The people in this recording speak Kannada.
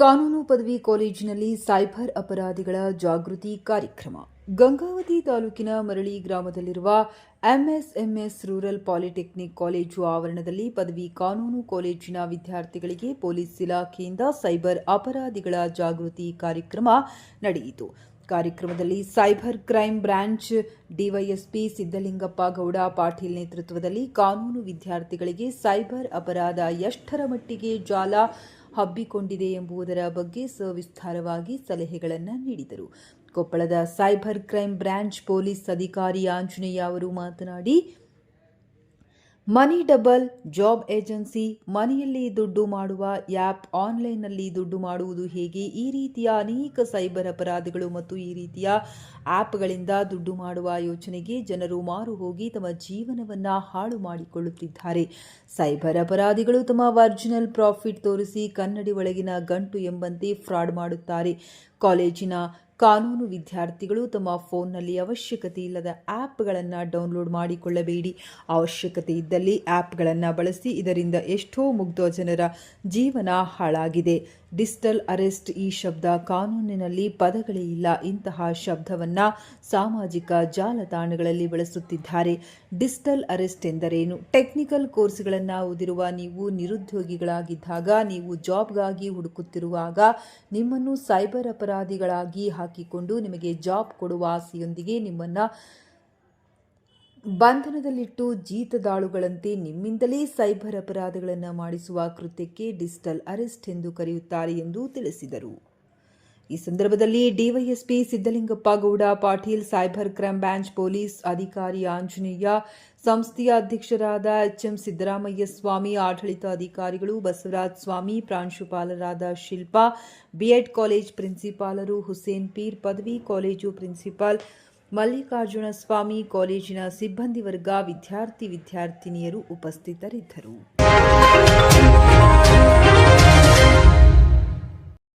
ಕಾನೂನು ಪದವಿ ಕಾಲೇಜಿನಲ್ಲಿ ಸೈಬರ್ ಅಪರಾಧಿಗಳ ಜಾಗೃತಿ ಕಾರ್ಯಕ್ರಮ. ಗಂಗಾವತಿ ತಾಲೂಕಿನ ಮರಳಿ ಗ್ರಾಮದಲ್ಲಿರುವ ಎಂಎಸ್ಎಂಎಸ್ ರೂರಲ್ ಪಾಲಿಟೆಕ್ನಿಕ್ ಕಾಲೇಜು ಆವರಣದಲ್ಲಿ ಪದವಿ ಕಾನೂನು ಕಾಲೇಜಿನ ವಿದ್ಯಾರ್ಥಿಗಳಿಗೆ ಪೊಲೀಸ್ ಇಲಾಖೆಯಿಂದ ಸೈಬರ್ ಅಪರಾಧಿಗಳ ಜಾಗೃತಿ ಕಾರ್ಯಕ್ರಮ ನಡೆಯಿತು. ಕಾರ್ಯಕ್ರಮದಲ್ಲಿ cyber crime branch DYSP Siddalingappa Gowda Patil ನೇತೃತ್ವದಲ್ಲಿ ಕಾನೂನು ವಿದ್ಯಾರ್ಥಿಗಳಿಗೆ ಸೈಬರ್ ಅಪರಾಧ ಎಷ್ಟರ ಮಟ್ಟಿಗೆ ಜಾಲ ಹಬ್ಬಿಕೊಂಡಿದೆ ಎಂಬುದರ ಬಗ್ಗೆ ಸವಿಸ್ತಾರವಾಗಿ ಸಲಹೆಗಳನ್ನು ನೀಡಿದರು. ಕೊಪ್ಪಳದ ಸೈಬರ್ ಕ್ರೈಂ ಬ್ರಾಂಚ್ ಪೊಲೀಸ್ ಅಧಿಕಾರಿ ಆಂಜನೇಯ ಅವರು ಮಾತನಾಡಿ ಮನಿ ಡಬಲ್, ಜಾಬ್ ಏಜೆನ್ಸಿ, ಮನೆಯಲ್ಲಿ ದುಡ್ಡು ಮಾಡುವ ಆ್ಯಪ್, ಆನ್ಲೈನ್ನಲ್ಲಿ ದುಡ್ಡು ಮಾಡುವುದು ಹೇಗೆ? ಈ ರೀತಿಯ ಅನೇಕ ಸೈಬರ್ ಅಪರಾಧಿಗಳು ಮತ್ತು ಈ ರೀತಿಯ ಆ್ಯಪ್ಗಳಿಂದ ದುಡ್ಡು ಮಾಡುವ ಯೋಚನೆಗೆ ಜನರು ಮಾರು ಹೋಗಿ ತಮ್ಮ ಜೀವನವನ್ನು ಹಾಳು ಮಾಡಿಕೊಳ್ಳುತ್ತಿದ್ದಾರೆ. ಸೈಬರ್ ಅಪರಾಧಿಗಳು ತಮ್ಮ ವರ್ಜಿನಲ್ ಪ್ರಾಫಿಟ್ ತೋರಿಸಿ ಕನ್ನಡಿ ಒಳಗಿನ ಗಂಟು ಎಂಬಂತೆ ಫ್ರಾಡ್ ಮಾಡುತ್ತಾರೆ. ಕಾಲೇಜಿನ ಕಾನೂನು ವಿದ್ಯಾರ್ಥಿಗಳು ತಮ್ಮ ಫೋನ್ನಲ್ಲಿ ಅವಶ್ಯಕತೆ ಇಲ್ಲದ ಆ್ಯಪ್ಗಳನ್ನು ಡೌನ್ಲೋಡ್ ಮಾಡಿಕೊಳ್ಳಬೇಡಿ. ಅವಶ್ಯಕತೆ ಇದ್ದಲ್ಲಿ ಆ್ಯಪ್ಗಳನ್ನು ಬಳಸಿ ಇದರಿಂದ ಎಷ್ಟೋ ಮುಗ್ಧ ಜನರ ಜೀವನ ಹಾಳಾಗಿದೆ. ಡಿಜಿಟಲ್ ಅರೆಸ್ಟ್ ಈ ಶಬ್ದ ಕಾನೂನಿನಲ್ಲಿ ಪದಗಳೇ ಇಲ್ಲ. ಇಂತಹ ಶಬ್ದವನ್ನು ಸಾಮಾಜಿಕ ಜಾಲತಾಣಗಳಲ್ಲಿ ಬಳಸುತ್ತಿದ್ದಾರೆ. ಡಿಜಿಟಲ್ ಅರೆಸ್ಟ್ ಎಂದರೇನು? ಟೆಕ್ನಿಕಲ್ ಕೋರ್ಸ್ಗಳನ್ನು ಓದಿರುವ ನೀವು ನಿರುದ್ಯೋಗಿಗಳಾಗಿದ್ದಾಗ, ನೀವು ಜಾಬ್ಗಾಗಿ ಹುಡುಕುತ್ತಿರುವಾಗ ನಿಮ್ಮನ್ನು ಸೈಬರ್ ಅಪರಾಧಿಗಳಾಗಿ ಹಾಕಿಕೊಂಡು ನಿಮಗೆ ಜಾಬ್ ಕೊಡುವ ಆಸೆಯೊಂದಿಗೆ ನಿಮ್ಮನ್ನು ಬಂಧನದಲ್ಲಿಟ್ಟು ಜೀತದಾಳುಗಳಂತೆ ನಿಮ್ಮಿಂದಲೇ ಸೈಬರ್ ಅಪರಾಧಗಳನ್ನು ಮಾಡಿಸುವ ಕೃತ್ಯಕ್ಕೆ ಡಿಜಿಟಲ್ ಅರೆಸ್ಟ್ ಎಂದು ಕರೆಯುತ್ತಾರೆ ಎಂದು ತಿಳಿಸಿದರು. ಈ ಸಂದರ್ಭದಲ್ಲಿ DYSP Siddalingappa Gowda, Patil cyber crime branch police ಅಧಿಕಾರಿ ಆಂಜನೇಯ, ಸಂಸ್ಥೆಯ ಅಧ್ಯಕ್ಷರಾದ ಎಚ್ಎಂ ಸಿದ್ದರಾಮಯ್ಯ ಸ್ವಾಮಿ, ಆಡಳಿತ ಅಧಿಕಾರಿಗಳು ಬಸವರಾಜ್ ಸ್ವಾಮಿ, ಪ್ರಾಂಶುಪಾಲರಾದ ಶಿಲ್ಪಾ ಬಿಎಡ್ ಕಾಲೇಜ್ ಪ್ರಿನ್ಸಿಪಾಲರು ಹುಸೇನ್ ಪೀರ್, ಪದವಿ ಕಾಲೇಜು ಪ್ರಿನ್ಸಿಪಾಲ್ ಮಲ್ಲಿಕಾರ್ಜುನ ಸ್ವಾಮಿ ಕಾಲೇಜಿನ ಸಿಬ್ಬಂದಿ ವರ್ಗ ವಿದ್ಯಾರ್ಥಿ ವಿದ್ಯಾರ್ಥಿನಿಯರು ಉಪಸ್ಥಿತರಿದ್ದರು.